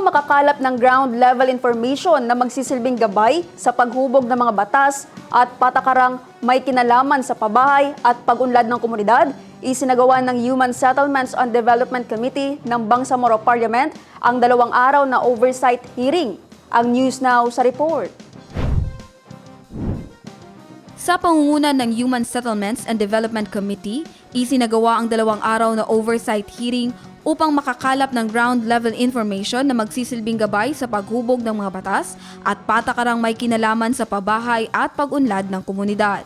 upang makakalap ng ground level information na magsisilbing gabay sa paghubog ng mga batas at patakarang may kinalaman sa pabahay at pag-unlad ng komunidad, isinagawa ng Human Settlements on Development Committee ng Bangsamoro Parliament ang dalawang araw na oversight hearing. Ang News Now sa report. Sa pangunguna ng Human Settlements and Development Committee, isinagawa ang dalawang araw na oversight hearing upang makakalap ng ground level information na magsisilbing gabay sa paghubog ng mga batas at patakarang may kinalaman sa pabahay at pag-unlad ng komunidad.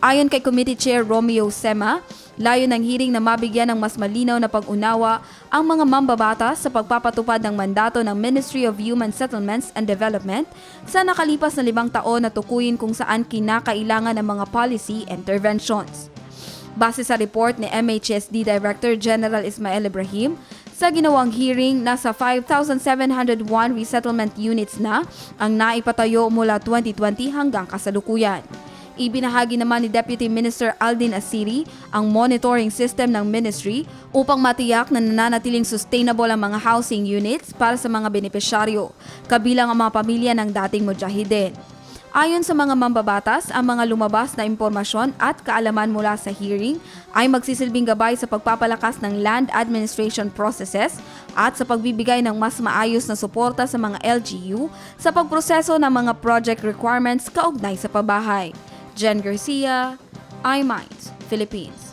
Ayon kay Committee Chair Romeo Sema, layo ng hearing na mabigyan ng mas malinaw na pag-unawa ang mga mambabatas sa pagpapatupad ng mandato ng Ministry of Human Settlements and Development sa nakalipas na limang taon na tukuyin kung saan kinakailangan ng mga policy interventions. Base sa report ni MHSD Director General Ismael Ibrahim, sa ginawang hearing, nasa 5,701 resettlement units na ang naipatayo mula 2020 hanggang kasalukuyan. Ibinahagi naman ni Deputy Minister Aldin Asiri ang monitoring system ng ministry upang matiyak na nananatiling sustainable ang mga housing units para sa mga benepisyaryo, kabilang ang mga pamilya ng dating mujahideen. Ayon sa mga mambabatas, ang mga lumabas na impormasyon at kaalaman mula sa hearing ay magsisilbing gabay sa pagpapalakas ng land administration processes at sa pagbibigay ng mas maayos na suporta sa mga LGU sa pagproseso ng mga project requirements kaugnay sa pabahay. Jen Garcia, iMinds, Philippines.